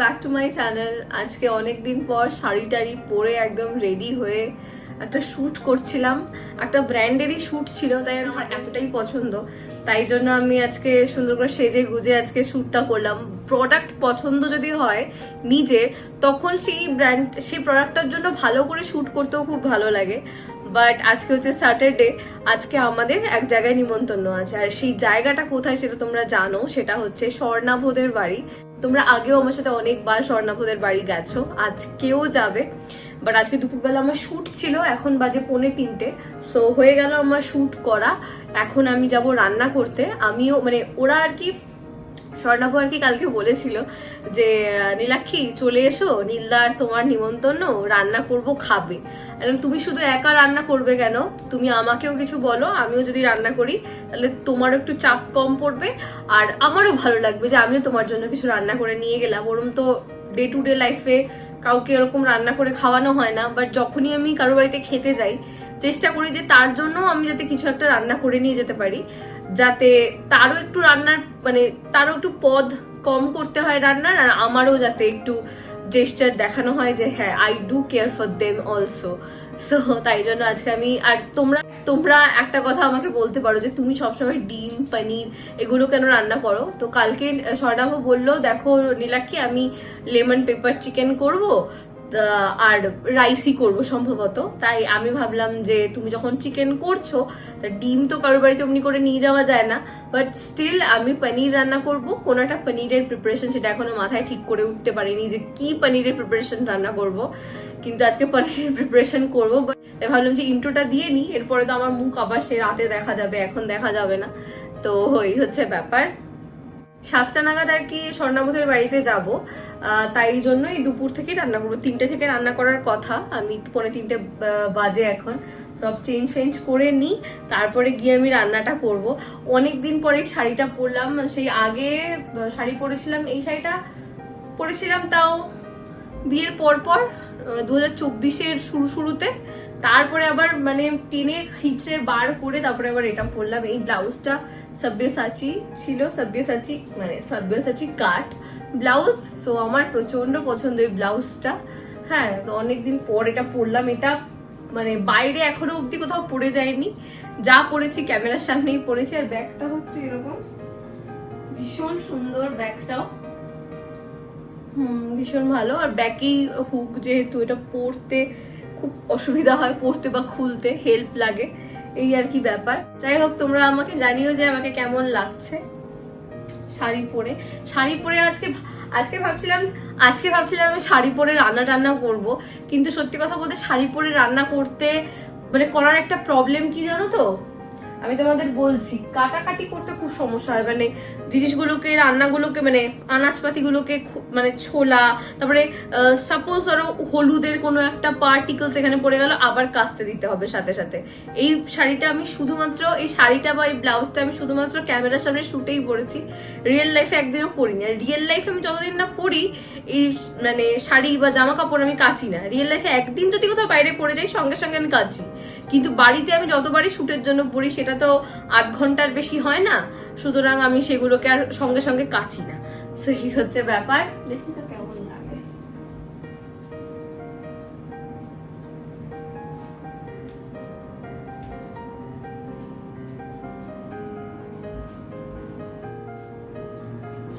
Back to my channel আজকে অনেক দিন পর শাড়ি টাড়ি পরে একদম রেডি হয়ে একটা শ্যুট করছিলাম। একটা ব্র্যান্ডেরই শ্যুট ছিল, তাই আমার এতটাই পছন্দ। তাই জন্য আমি আজকে সুন্দর করে সেজে গুজে আজকে শ্যুটটা করলাম। প্রোডাক্ট পছন্দ যদি হয় নিজের, তখন সেই ব্র্যান্ড সেই প্রোডাক্টটার জন্য ভালো করে শ্যুট করতেও খুব ভালো লাগে। বাট আজকে হচ্ছে স্যাটারডে আজকে আমাদের এক জায়গায় নিমন্ত্রণ আছে। আর সেই জায়গাটা কোথায় সেটা তোমরা জানো, সেটা হচ্ছে স্বর্ণাভদের বাড়ি। তোমরা আগেও আমার সাথে অনেকবার স্বর্ণাভদের বাড়ি গেছো, আজকেও যাবে। বাট আজকে দুপুরবেলা আমার শ্যুট ছিল, এখন বাজে পৌনে তিনটে। সো হয়ে গেল আমার শ্যুট করা। এখন আমি যাব রান্না করতে। আমিও মানে ওরা আর কি স্বর্ণাভ আর কি কালকে বলেছিল যে নীলাক্ষী চলে এসো, নীলদার তোমার নিমন্ত্রণ রান্না করব, খাবে। তুমি শুধু একা রান্না করবে কেন? তুমি আমাকেও কিছু বলো, আমিও যদি রান্না করি, তাহলে তোমারও একটু চাপ কম পড়বে আর আমারও ভালো লাগবে যে আমিও তোমার জন্য কিছু রান্না করে নিয়ে গেলাম। ওরম তো ডে টু ডে লাইফে কাউকে এরকম রান্না করে খাওয়ানো হয় না বাট যখনই আমি কারও বাড়িতে খেতে যাই, চেষ্টা করি যে তার জন্য আমি যাতে কিছু একটা রান্না করে নিয়ে যেতে পারি, যাতে তারও একটু রান্নার মানে তারও একটু পদ কম করতে হয় রান্নার আর আমারও যাতে একটু জেস্টার দেখানো হয় যে হ্যাঁ I do care for them also so তাই জন্য আজকে আমি, আর তোমরা তোমরা একটা কথা আমাকে বলতে পারো যে, তুমি সবসময় ডিম, পনির এগুলো কেন রান্না করো? তো কালকে স্বর্ণাভ বলল, দেখো, নীলাক্ষী, আমি লেমন পেপার চিকেন করব আর রাইসই করব সম্ভবত। তাই আমি ভাবলাম যে তুমি যখন চিকেন করছ, তা ডিম তো কারোর বাড়িতে অমনি করে নিয়ে যাওয়া যায় না। বাট স্টিল আমি পনির রান্না করব। কোনো একটা পনিরের প্রিপারেশন সেটা এখনও মাথায় ঠিক করে উঠতে পারিনি যে কি পনিরের প্রিপারেশন রান্না করব। কিন্তু আজকে পনিরের প্রিপারেশন করব। তাই ভাবলাম যে ইন্ট্রোটা দিয়ে নিই। এরপরে তো আমার মুখ আবার সে রাতে দেখা যাবে, এখন দেখা যাবে না। তো এই হচ্ছে ব্যাপার। সাতটা নাগাদ আর কি স্বর্ণাবতের বাড়িতে যাব। তাই জন্যই দুপুর থেকে রান্না করব। তিনটে থেকে রান্না করার কথা। আমি পৌনে তিনটে বাজে এখন। সব চেঞ্জ ফেঞ্জ করে নিই। তারপরে গিয়ে আমি রান্নাটা করব। অনেক দিন পরে শাড়িটা পরলাম। সেই আগে শাড়ি পরেছিলাম। এই শাড়িটা পরেছিলাম তাও বিয়ের পর পর দু হাজার চব্বিশের শুরু শুরুতে। তারপরে আবার মানে টেনে খিচড়ে বার করে তারপরে আবার এটা পরলাম। এই ব্লাউজটা সব্যসাচী ছিল। সব্যসাচী মানে সব্যসাচী কাট। ব্লাউজ সো আমার প্রচণ্ড পছন্দ এই ব্লাউজটা। হ্যাঁ তো অনেকদিন পর এটা পরলাম। এটা মানে বাইরে এখনও অব্দি কোথাও পরে যায়নি। যা পরেছি ক্যামেরার সামনেই পরেছি। আর ব্যাগটা হচ্ছে এরকম। ভীষণ সুন্দর ব্যাগটাও। হুম, ভীষণ ভালো। আর ব্যাকেই হুক যেহেতু, এটা পরতে খুব অসুবিধা হয়, পরতে বা খুলতে হেল্প লাগে। এই আর কি ব্যাপার। যাই হোক, তোমরা আমাকে জানিও যে আমাকে কেমন লাগছে। শাড়ি পরে শাড়ি পরে আজকে আজকে ভাবছিলাম আজকে ভাবছিলাম আমি শাড়ি পরে রান্না টান্না করব, কিন্তু সত্যি কথা বলতে শাড়ি পরে রান্না করতে মানে করার একটা প্রবলেম কি জানো তো? আমি তোমাদের বলছি, কাটাকাটি করতে খুব সমস্যা হয়। মানে জিনিসগুলোকে, রান্নাগুলোকে মানে আনাজপাতিগুলোকে মানে ছোলা, তারপরে সাপোজ ধরো হলুদের কোনো একটা পার্টিকেলস এখানে পড়ে গেল, আবার কাচতে দিতে হবে সাথে সাথে। এই শাড়িটা আমি শুধুমাত্র, এই শাড়িটা বা এই ব্লাউজটা আমি শুধুমাত্র ক্যামেরার সামনে শুটেই পরেছি। রিয়েল লাইফে একদিনও পরিনি। আর রিয়েল লাইফে আমি যতদিন না পরি, এই মানে শাড়ি বা জামা কাপড় আমি কাচি না। রিয়েল লাইফে একদিন যদি কোথাও বাইরে পড়ে যাই, সঙ্গে সঙ্গে আমি কাচি। কিন্তু বাড়িতে আমি যতবারই শুটের জন্য পড়ি, সেটা তো আধ ঘণ্টার বেশি হয় না। সুতরাং আমি সেগুলোকে আর সঙ্গে সঙ্গে কাচি না। সো, এই হচ্ছে ব্যাপার। দেখি তো কেমন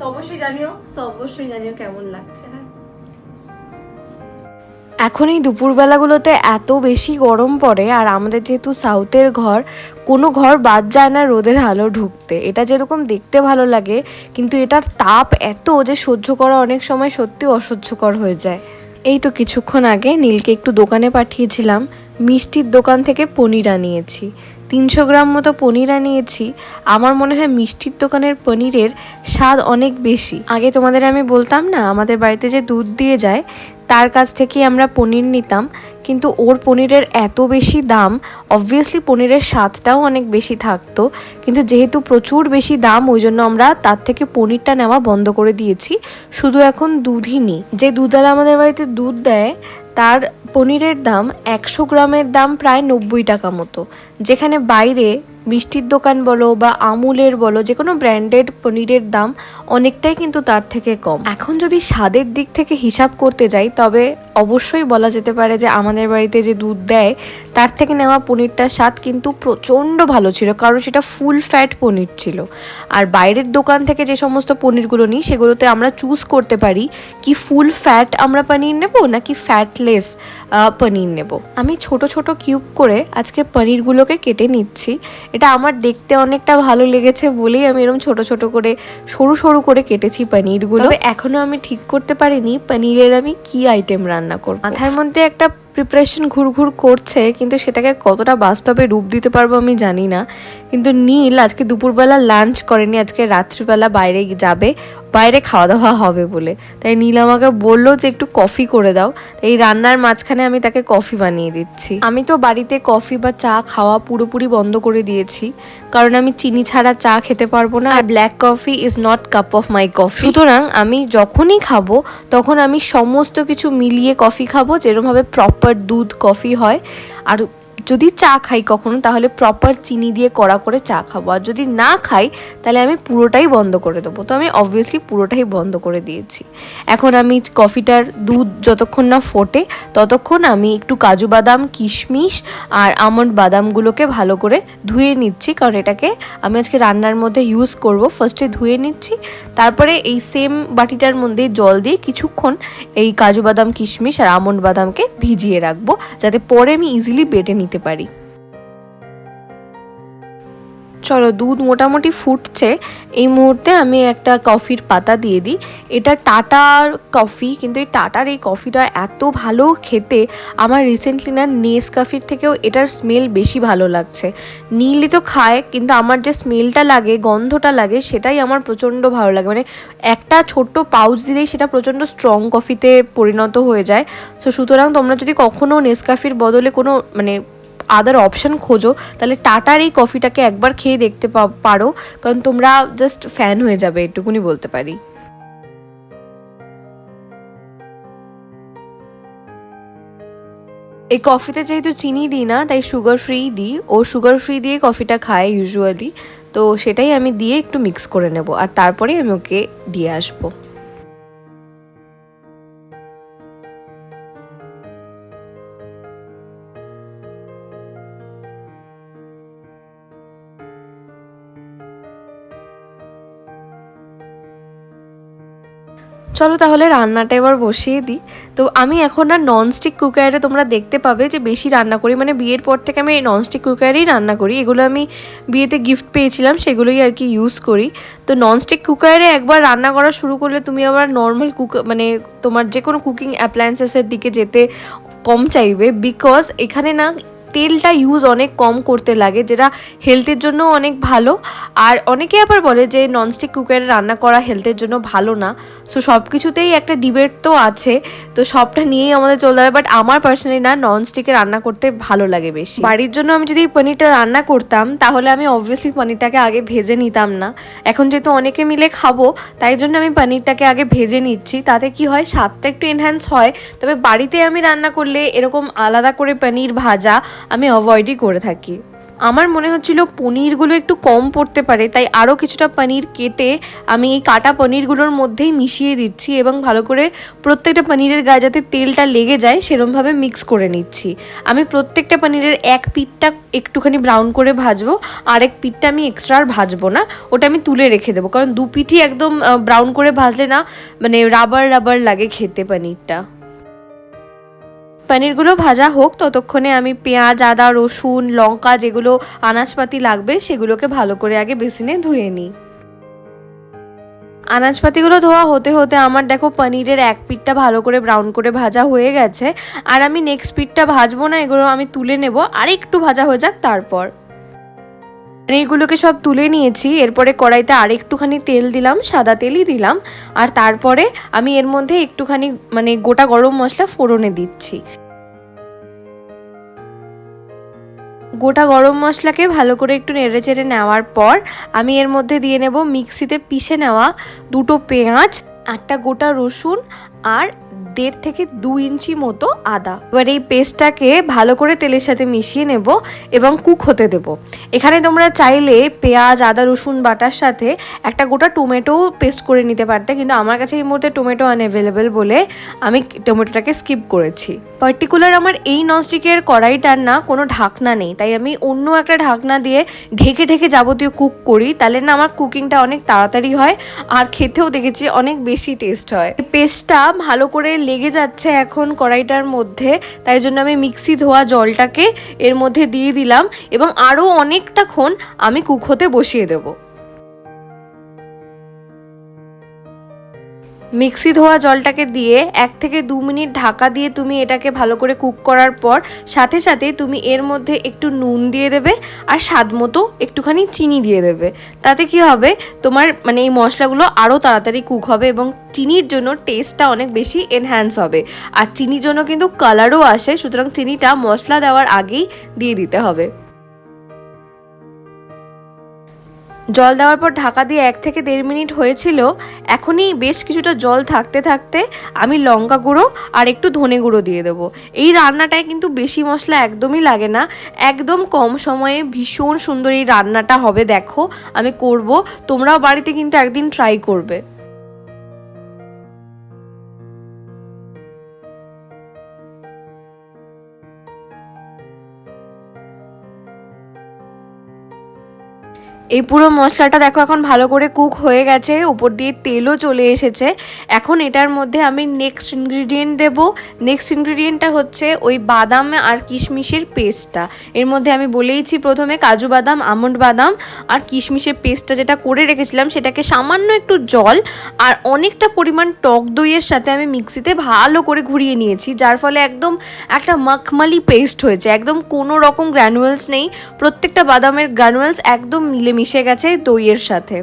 অবশ্যই জানিও অবশ্যই জানিও কেমন লাগছে হ্যাঁ? এখন এই দুপুরবেলাগুলোতে এত বেশি গরম পড়ে আর আমাদের যেহেতু সাউথের ঘর, কোনো ঘর বাদ যায় না রোদের আলো ঢুকতে। এটা যেরকম দেখতে ভালো লাগে, কিন্তু এটার তাপ এত যে সহ্য করা অনেক সময় সত্যি অসহ্যকর হয়ে যায়। এই তো কিছুক্ষণ আগে নীলকে একটু দোকানে পাঠিয়েছিলাম, মিষ্টির দোকান থেকে পনির আনিয়েছি। তিনশো গ্রাম মতো পনির আনিয়েছি। আমার মনে হয় মিষ্টির দোকানের পনিরের স্বাদ অনেক বেশি। আগে তোমাদের আমি বলতাম না, আমাদের বাড়িতে যে দুধ দিয়ে যায় তার কাছ থেকেই আমরা পনির নিতাম। কিন্তু ওর পনিরের এত বেশি দাম অবভিয়াসলি পনিরের স্বাদটাও অনেক বেশি থাকতো, কিন্তু যেহেতু প্রচুর বেশি দাম, ওই জন্য আমরা তার থেকে পনিরটা নেওয়া বন্ধ করে দিয়েছি। শুধু এখন দুধই নিই। যে দুধওয়ালা আমাদের বাড়িতে দুধ দেয়, তার পনিরের দাম একশো গ্রামের দাম প্রায় নব্বই টাকা মতো। যেখানে বাইরে মিষ্টির দোকান বলো বা আমুলের বলো, যে কোনো ব্র্যান্ডেড পনিরের দাম অনেকটাই কিন্তু তার থেকে কম। এখন যদি স্বাদের দিক থেকে হিসাব করতে যাই, তবে অবশ্যই বলা যেতে পারে যে আমাদের বাড়িতে যে দুধ দেয় তার থেকে নেওয়া পনিরটার স্বাদ কিন্তু প্রচণ্ড ভালো ছিল কারণ সেটা ফুল ফ্যাট পনির ছিল। আর বাইরের দোকান থেকে যে সমস্ত পনিরগুলো নিই সেগুলোতে আমরা চুজ করতে পারি কি ফুল ফ্যাট আমরা পনির নেব নাকি ফ্যাটলেস পনির নেব। আমি ছোট ছোট কিউব করে আজকে পনিরগুলোকে কেটে নিচ্ছি। এটা আমার দেখতে অনেকটা ভালো লেগেছে বলেই আমি এরকম ছোট ছোট করে সরু সরু করে কেটেছি পনিরগুলো। এখনও আমি ঠিক করতে পারিনি পনিরের আমি কি আইটেম রান্না করব। মাথার মধ্যে একটা প্রিপারেশন ঘুরঘুর করছে, কিন্তু সেটাকে কতটা বাস্তবে রূপ দিতে পারব আমি জানি না। কিন্তু নীল আজকে দুপুরবেলা লাঞ্চ করেনি, আজকে রাত্রিবেলা বাইরে যাবে, বাইরে খাওয়া দাওয়া হবে বলে। তাই নীল আমাকে বলল যে একটু কফি করে দাও। এই রান্নার মাঝখানে আমি তাকে কফি বানিয়ে দিচ্ছি। আমি তো বাড়িতে কফি বা চা খাওয়া পুরোপুরি বন্ধ করে দিয়েছি, কারণ আমি চিনি ছাড়া চা খেতে পারব না। আর black coffee is not cup of my coffee সুতরাং আমি যখনই খাব, তখন আমি সমস্ত কিছু মিলিয়ে কফি খাব যেরকমভাবে প্রপার দুধ কফি হয়। আর যদি চা খাই কখনো, তাহলে প্রপার চিনি দিয়ে কড়া করে চা খাব। আর যদি না খাই, তাহলে আমি পুরোটাই বন্ধ করে দেবো। তো আমি অবভিয়াসলি পুরোটাই বন্ধ করে দিয়েছি। এখন আমি কফিটার দুধ যতক্ষণ না ফোটে, ততক্ষণ আমি একটু কাজু বাদাম, কিশমিশ আর আমন্ড বাদামগুলোকে ভালো করে ধুয়ে নিচ্ছি। কারণ এটাকে আমি আজকে রান্নার মধ্যে ইউজ করব। ফার্স্টে ধুয়ে নিচ্ছি। তারপরে এই সেম বাটিটার মধ্যে জল দিয়ে কিছুক্ষণ এই কাজু বাদাম, কিশমিশ আর আমন্ড বাদামকে ভিজিয়ে রাখব। যাতে পরে আমি ইজিলি বেটে নিতে পারি। চলো, দুধ মোটামুটি ফুটছে। এই মুহূর্তে আমি একটা কফির পাতা দিয়ে দিই। এটা টাটার কফি, কিন্তু এই টাটার এই কফিটা এত ভালো খেতে, আমার রিসেন্টলি না নেস কফির থেকেও এটার স্মেল বেশি ভালো লাগছে। নীলই তো খায়, কিন্তু আমার যে স্মেলটা লাগে, গন্ধটা লাগে, সেটাই আমার প্রচণ্ড ভালো লাগে। মানে একটা ছোট্ট পাউচ দিলেই সেটা প্রচণ্ড স্ট্রং কফিতে পরিণত হয়ে যায়। তো সুতরাং তোমরা যদি কখনও নেসকাফির বদলে কোনো মানে আদার অপশন খোঁজো, তাহলে টাটার এই কফিটাকে একবার খেয়ে দেখতে পারো, কারণ তোমরা জাস্ট ফ্যান হয়ে যাবে, এটুকুনি বলতে পারি। এই কফিতে যেহেতু চিনি দিই না, তাই সুগার ফ্রি দিই, ও সুগার ফ্রি দিয়ে কফিটা খায় ইউজুয়ালি তো সেটাই আমি দিয়ে একটু মিক্স করে নেব, আর তারপরে আমি ওকে দিয়ে আসব। চলো তাহলে রান্নাটা এবার বসিয়ে দিই। তো আমি এখন আর ননস্টিক কুকারে তোমরা দেখতে পাবে যে বেশি রান্না করি। মানে বিয়ের পর থেকে আমি ননস্টিক কুকারেই রান্না করি। এগুলো আমি বিয়েতে গিফট পেয়েছিলাম, সেগুলোই আর কি ইউজ করি। তো ননস্টিক কুকারে একবার রান্না করা শুরু করলে তুমি আবার নর্মাল কুক মানে তোমার যে কোনো কুকিং অ্যাপ্লায়েন্সেসের দিকে যেতে কম চাইবে। বিকজ এখানে না তেলটা ইউজ অনেক কম করতে লাগে, যেটা হেলথের জন্য অনেক ভালো। আর অনেকে আবার বলে যে ননস্টিক কুকারে রান্না করা হেলথের জন্য ভালো না। সো সব কিছুতেই একটা ডিবেট তো আছে। তো, সবটা নিয়েই আমাদের চলতে হবে। বাট আমার পার্সোনালি না ননস্টিকে রান্না করতে ভালো লাগে বেশি। বাড়ির জন্য আমি যদি পনিরটা রান্না করতাম, তাহলে আমি অবভিয়াসলি পনিরটাকে আগে ভেজে নিতাম না। এখন যেহেতু অনেকে মিলে খাব, তাই জন্য আমি পনিরটাকে আগে ভেজে নিচ্ছি। তাতে কি হয়, স্বাদটা একটু এনহ্যান্স হয়। তবে বাড়িতে আমি রান্না করলে এরকম আলাদা করে পনির ভাজা আমি অ্যাভয়েডই করে থাকি। আমার মনে হচ্ছিল পনিরগুলো একটু কম পড়তে পারে, তাই আরও কিছুটা পনির কেটে আমি এই কাটা পনিরগুলোর মধ্যেই মিশিয়ে দিচ্ছি এবং ভালো করে প্রত্যেকটা পনিরের গায়ে যাতে তেলটা লেগে যায় সেরমভাবে মিক্স করে নিচ্ছি। আমি প্রত্যেকটা পনিরের এক পিঠটা একটুখানি ব্রাউন করে ভাজবো এক পিঠটা আমি এক্সট্রা আর ভাজবো না, ওটা আমি তুলে রেখে দেবো। কারণ দু পিঠই একদম ব্রাউন করে ভাজলে না মানে রাবার রাবার লাগে খেতে পনিরটা। পনিরগুলো ভাজা হোক, ততক্ষণে আমি পেঁয়াজ, আদা, রসুন, লঙ্কা যেগুলো আনাজপাতি লাগবে সেগুলোকে ভালো করে আগে বেসিনে ধুয়ে নিই। আনাজপাতিগুলো ধোয়া হতে হতে আমার দেখো পনিরের এক পিঠটা ভালো করে ব্রাউন করে ভাজা হয়ে গেছে। আর আমি নেক্সট পিঠটা ভাজবো না, এগুলো আমি তুলে নেব আর একটু ভাজা হয়ে যাক তারপর। ট্রেগুলোকে সব তুলে নিয়েছি। এরপরে কড়াইতে আর একটুখানি তেল দিলাম, সাদা তেলই দিলাম। আর তারপরে আমি এর মধ্যে একটুখানি মানে গোটা গরম মশলা ফোড়নে দিচ্ছি। গোটা গরম মশলাকে ভালো করে একটু নেড়ে চেড়ে নেওয়ার পর আমি এর মধ্যে দিয়ে নেব মিক্সিতে পিষে নেওয়া দুটো পেঁয়াজ একটা গোটা রসুন আর দেড় থেকে দু ইঞ্চি মতো আদা। এবার এই পেস্টটাকে ভালো করে তেলের সাথে মিশিয়ে নেব এবং কুক হতে দেব। এখানে তোমরা চাইলে পেঁয়াজ, আদা, রসুন, বাটার সাথে একটা গোটা টমেটো পেস্ট করে নিতে পারতে, কিন্তু আমার কাছে এই মুহূর্তে টমেটো আনঅ্যাভেলেবেল বলে আমি টমেটোটাকে স্কিপ করেছি। পার্টিকুলার আমার এই ননস্টিকের কড়াইটার না কোনো ঢাকনা নেই, তাই আমি অন্য একটা ঢাকনা দিয়ে ঢেকে ঢেকে যাবতীয় কুক করি, তাহলে না আমার কুকিংটা অনেক তাড়াতাড়ি হয়, আর খেতেও দেখেছি অনেক বেশি টেস্ট হয়। পেস্টটা ভালো করে লেগে যাচ্ছে এখন কড়াইটার মধ্যে, তাই জন্য আমি মিক্সি ধোয়া জলটাকে এর মধ্যে দিয়ে দিলাম এবং আরও অনেকটাক্ষণ আমি কুক হতে বসিয়ে দেবো। মিক্সি ধোয়া জলটাকে দিয়ে এক থেকে দু মিনিট ঢাকা দিয়ে তুমি এটাকে ভালো করে কুক করার পর সাথে সাথে তুমি এর মধ্যে একটু নুন দিয়ে দেবে আর স্বাদ মতো একটুখানি চিনি দিয়ে দেবে। তাতে কি হবে? তোমার মানে এই মশলাগুলো আরও তাড়াতাড়ি কুক হবে এবং চিনির জন্য টেস্টটা অনেক বেশি এনহ্যান্স হবে। আর চিনির জন্য কিন্তু কালারও আসে, সুতরাং চিনিটা মশলা দেওয়ার আগেই দিয়ে দিতে হবে। জল দেওয়ার পর ঢাকা দিয়ে এক থেকে দেড় মিনিট হয়েছিল, এখনই বেশ কিছুটা জল থাকতে থাকতে আমি লঙ্কা গুঁড়ো আর একটু ধনে গুঁড়ো দিয়ে দেবো। এই রান্নাটায় কিন্তু বেশি মশলা একদমই লাগে না, একদম কম সময়ে ভীষণ সুন্দর এই রান্নাটা হবে, দেখো, আমি করব, তোমরাও বাড়িতে কিন্তু একদিন ট্রাই করবে। এই পুরো মশলাটা দেখো এখন ভালো করে কুক হয়ে গেছে, উপর দিয়ে তেলও চলে এসেছে। এখন এটার মধ্যে আমি নেক্সট ইনগ্রিডিয়েন্ট দেব। নেক্সট ইনগ্রিডিয়েন্টটা হচ্ছে ওই বাদাম আর কিশমিশের পেস্টটা। এর মধ্যে আমি বলেইছি প্রথমে কাজু বাদাম, আমন্ড বাদাম আর কিশমিশের পেস্টটা যেটা করে রেখেছিলাম সেটাকে সামান্য একটু জল আর অনেকটা পরিমাণ টক দইয়ের সাথে আমি মিক্সিতে ভালো করে ঘুরিয়ে নিয়েছি, যার ফলে একদম একটা মাখমালি পেস্ট হয়েছে। একদম কোনো রকম গ্র্যানুয়েলস নেই, প্রত্যেকটা বাদামের গ্র্যানুয়েলস একদম মিলে মিশে গেছে দইয়ের সাথে।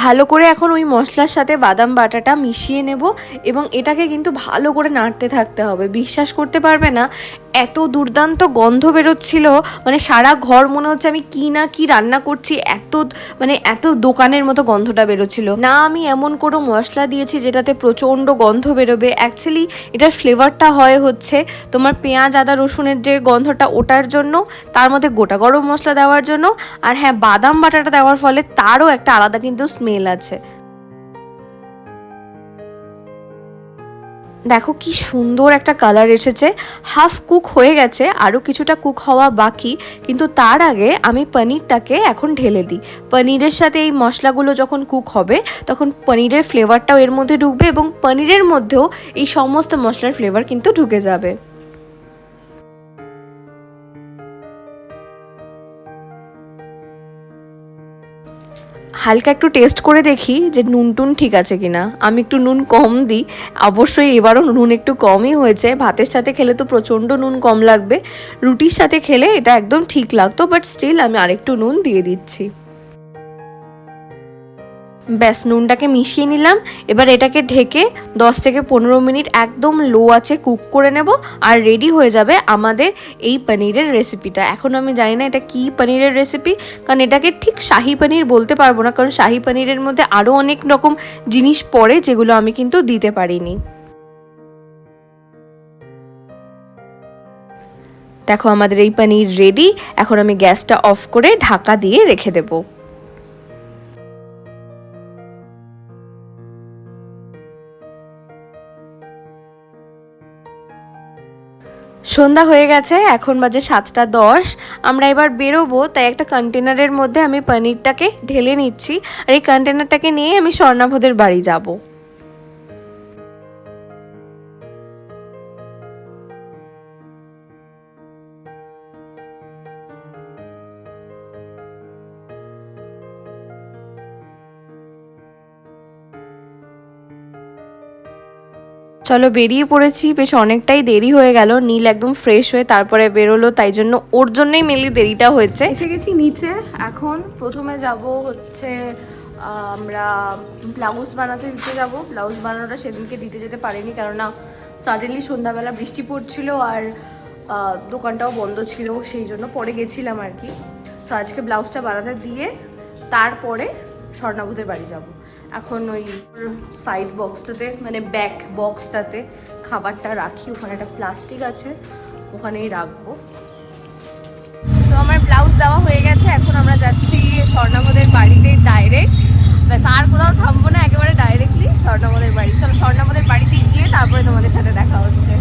ভালো করে এখন ওই মশলার সাথে বাদাম বাটাটা মিশিয়ে নেব এবং এটাকে কিন্তু ভালো করে নাড়তে থাকতে হবে। বিশ্বাস করতে পারবে না এত দুর্দান্ত গন্ধ বেরোচ্ছিল মানে সারা ঘর মনে হচ্ছে আমি কি না কি রান্না করছি, এত মানে এত দোকানের মতো গন্ধটা বেরোচ্ছিল। না, আমি এমন কোনো মশলা দিয়েছি যেটাতে প্রচণ্ড গন্ধ বেরোবে। অ্যাকচুয়ালি এটার ফ্লেভারটা হয় হচ্ছে তোমার পেঁয়াজ, আদা, রসুনের যে গন্ধটা ওটার জন্য, তার মধ্যে গোটা গরম মশলা দেওয়ার জন্য, আর হ্যাঁ বাদাম বাটাটা দেওয়ার ফলে তারও একটা আলাদা কিন্তু স্মেল আছে। দেখো কি সুন্দর একটা কালার এসেছে। হাফ কুক হয়ে গেছে আরও কিছুটা কুক হওয়া বাকি। কিন্তু তার আগে আমি পনিরটাকে এখন ঢেলে দিই। পনিরের সাথে এই মশলাগুলো যখন কুক হবে, তখন পনিরের ফ্লেভারটাও এর মধ্যে ঢুকবে এবং পনিরের মধ্যেও এই সমস্ত মশলার ফ্লেভার কিন্তু ঢুকে যাবে। হালকা একটু টেস্ট করে দেখি যে নুন টুন ঠিক আছে কিনা। আমি একটু নুন কম দিই। অবশ্যই এবারও নুন একটু কমই হয়েছে। ভাতের সাথে খেলে তো প্রচণ্ড নুন কম লাগবে। রুটির সাথে খেলে এটা একদম ঠিক লাগতো বাট স্টিল আমি আরেকটু নুন দিয়ে দিচ্ছি। ব্যাস, নুনটাকে মিশিয়ে নিলাম। এবার এটাকে ঢেকে 10 থেকে পনেরো মিনিট একদম লো আছে কুক করে নেব আর রেডি হয়ে যাবে আমাদের এই পনিরের রেসিপিটা এখন আমি জানি না এটা কি পনিরের রেসিপি কারণ এটাকে ঠিক শাহি পনির বলতে পারব না, কারণ শাহি পনিরের মধ্যে আরও অনেক রকম জিনিস পড়ে যেগুলো আমি কিন্তু দিতে পারিনি। দেখো, আমাদের এই পনির রেডি এখন আমি গ্যাসটা অফ করে ঢাকা দিয়ে রেখে দেবো। সন্ধ্যা হয়ে গেছে, এখন বাজে সাতটা দশ। আমরা এবার বেরোবো, তাই একটা কন্টেনারের মধ্যে আমি পনিরটাকে ঢেলে নিচ্ছি। আর এই কন্টেনারটাকে নিয়ে আমি স্বর্ণাভদের বাড়ি যাব। চলো বেরিয়ে পড়েছি। বেশ অনেকটাই দেরি হয়ে গেল। নীল একদম ফ্রেশ হয়ে তারপরে বেরোলো, তাই জন্য ওর জন্যই মেনলি দেরিটা হয়েছে। এসে গেছি নিচে। এখন প্রথমে যাব হচ্ছে আমরা ব্লাউজ বানাতে দিতে যাব। ব্লাউজ বানানোটা সেদিনকে দিতে যেতে পারিনি কেননা সাডেনলি সন্ধ্যাবেলা বৃষ্টি পড়ছিল আর দোকানটাও বন্ধ ছিল, সেই জন্য পরে গেছিলাম আর কি। তো আজকে ব্লাউজটা বানাতে দিয়ে তারপরে স্বর্ণাবুদের বাড়ি যাব। এখন ওই সাইড বক্সটাতে মানে ব্যাক বক্সটাতে খাবারটা রাখি। ওখানে একটা প্লাস্টিক আছে, ওখানেই রাখব। তো আমার ব্লাউজ দেওয়া হয়ে গেছে, এখন আমরা যাচ্ছি স্বর্ণামদের বাড়িতে ডাইরেক্ট ব্যাস, আর কোথাও থামবো না, একেবারে ডাইরেক্টলি স্বর্ণামদের বাড়ি। চলো, স্বর্ণামদের বাড়িতে গিয়ে তারপরে তোমাদের সাথে দেখা হচ্ছে।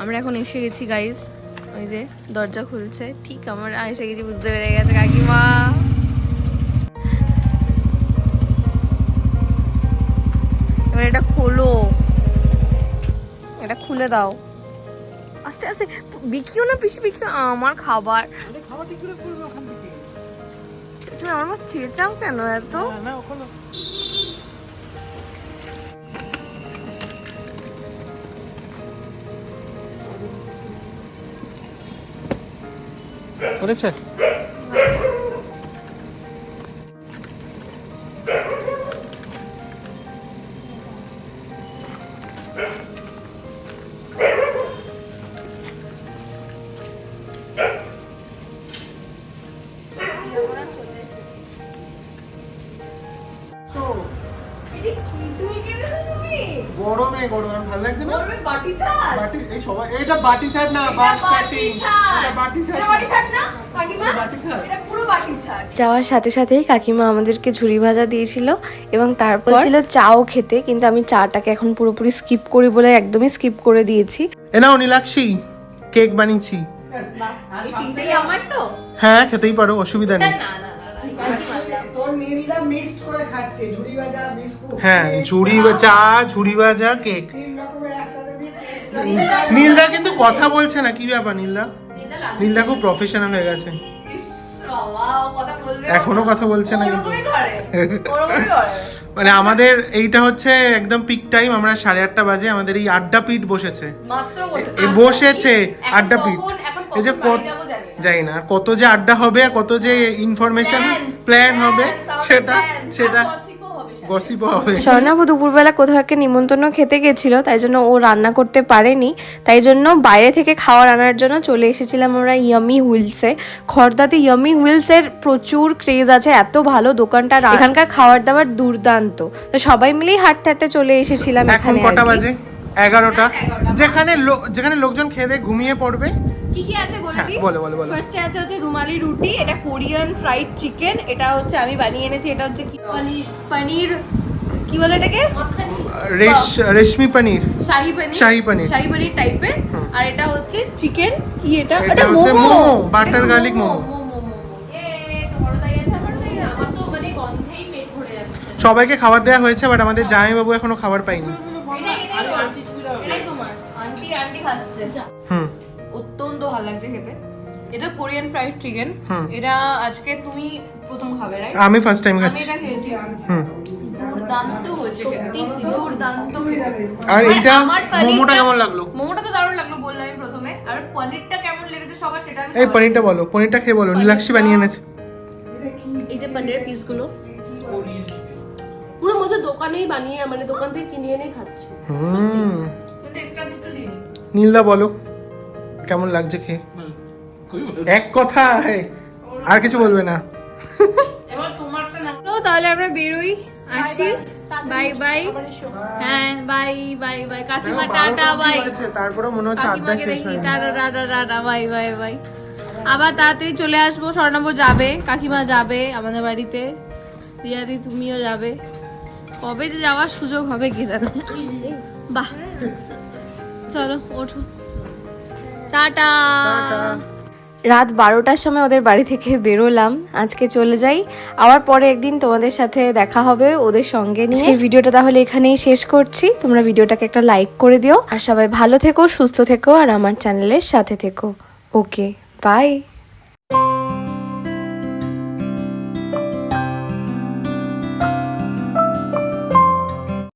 আমরা এখন এসে গেছি গাইস ওই যে দরজা খুলছে। ঠিক আমরা এসে গেছি, বুঝতে পেরে গেছে কাকিমা। এবার এটা খোলো। এটা খুলে দাও। আস্তে আস্তে। বিকিও না পিসি বিকিও আমার খাবার। তুমি আমার চেঁচাও কেন এত? করেছে? বাটি ছাড় না বাস কাটিং। এটা বাটি ছাড়। বাটি ছাড় যাওয়ার সাথে সাথেই কাকিমা আমাদেরকে ঝুড়ি ভাজা দিয়েছিল এবং তারপর ছিল চাও খেতে কিন্তু আমি চাটাকে এখন পুরোপুরি স্কিপ করি বলে একদমই স্কিপ করে দিয়েছি। এ নাও নীলাক্ষী কেক বানিয়েছি। আমার তো? হ্যাঁ খেতেই পারো অসুবিধা নেই। তোর নীলদা মিক্সড করে খাচ্ছে ঝুড়ি ভাজা বিস্কুট হ্যাঁ ঝুড়ি চা। ঝুড়ি ভাজা কেক নীলদা কিন্তু কথা বলছে না কি ব্যাপার নীলদা? নীলদা খুব প্রফেশনাল হয়ে গেছে। এখনও কথা বলছে না কিন্তু। মানে আমাদের এইটা হচ্ছে একদম পিক টাইম আমরা সাড়ে আটটা বাজে আমাদের এই আড্ডা পিঠ বসেছে। বসেছে আড্ডা পিঠ। এই যে কত জানি না। কত যে আড্ডা হবে কত যে ইনফরমেশন প্ল্যান হবে সেটা সেটা স্বর্ণাবু দুপুরবেলা কোথাও একটা নিমন্ত্রণ খেতে গেছিল তাই জন্য ও রান্না করতে পারেনি। তাই জন্য বাইরে থেকে খাওয়ার আনার জন্য চলে এসেছিলাম আমরা ইয়ামি হুইলসে খর্দাতে ইয়ামি হুইলসের প্রচুর ক্রেজ আছে এত ভালো দোকানটা এখানকার খাবার দাবার দুর্দান্ত। তো সবাই মিলেই হাঁটতে হাঁটতে চলে এসেছিলাম এখানে কটা বাজে? এগারোটা। যেখানে লো- যেখানে লোকজন খেয়ে দিয়ে ঘুমিয়ে পড়বে। কি কি আছে বলে হ্যাঁ, দিই? বলো, বলো, বলো। ফার্স্টে আছে হচ্ছে রুমালি রুটি এটা কোরিয়ান ফ্রাইড চিকেন এটা হচ্ছে আমি বানিয়ে এনেছি এটা হচ্ছে কি? পনির পনির কি বলে এটাকে? রেশ রেশমি পনির। শাহি পনির। শাহি পনির। শাহি পনির টাইপের। আর এটা হচ্ছে চিকেন কি এটা? এটা হচ্ছে মোমো, butter garlic মোমো। সবাইকে খাবার দেওয়া হয়েছে বাট আমাদের জামাইবাবু এখনও খাবার পাইনি খাচ্ছে। অত্যন্ত ভালো লাগছে খেতে। এটা কোরিয়ান ফ্রাইড চিকেন। এটা আজকে তুমি প্রথম খাবে রাইট আমি ফার্স্ট টাইম আমি এটা খেয়েছি। দুর্দান্ত হয়েছে সত্যি দুর্দান্ত আর এইটা মোমোটা কেমন লাগল? মোমোটা তো দারুণ লাগল বললাম আমি প্রথমে। আর পনিরটা কেমন লেগেছে সবার সেটা আমি এই পনিরটা বলো পনিরটা খেয়ে বলো নীলাক্ষী বানিয়ে এনেছে। এই যে পনিরের পিসগুলো। পুরো মজা দোকানেই বানিয়ে মানে দোকান থেকে কিনে এনে খাচ্ছি। হুম। কিন্তু extra কিছু দিইনি। নীলদা বলো। কেমন লাগছে খেয়ে? এক কথা আর কিছু বলবে না। তাহলে আমরা বেরোই আসি। Bye bye. হ্যাঁ বাই বাই বাই। কাকিমা টাটা বাই। তারপরে মনে হচ্ছে আড্ডা শেষ দেখি হয়নি। Tata tata tata bye bye bye. আবার তাড়াতাড়ি চলে আসব স্বর্ণাব যাবে কাকিমা যাবে আমাদের বাড়িতে। রিয়াদি তুমিও যাবে। কবে যে যাওয়ার সুযোগ হবে কি জানে। বাহ। চলো ওঠো। টাটা। রাত বারোটার সময় ওদের বাড়ি থেকে বেরোলাম। আজকে চলে যাই। আবার পরে একদিন তোমাদের সাথে দেখা হবে ওদের সঙ্গে নিয়ে। ভিডিওটা তাহলে এখানেই শেষ করছি। তোমরা ভিডিওটাকে একটা লাইক করে দিও। আর সবাই ভালো থেকো সুস্থ থেকো আর আমার চ্যানেলের সাথে থেকো। Okay bye.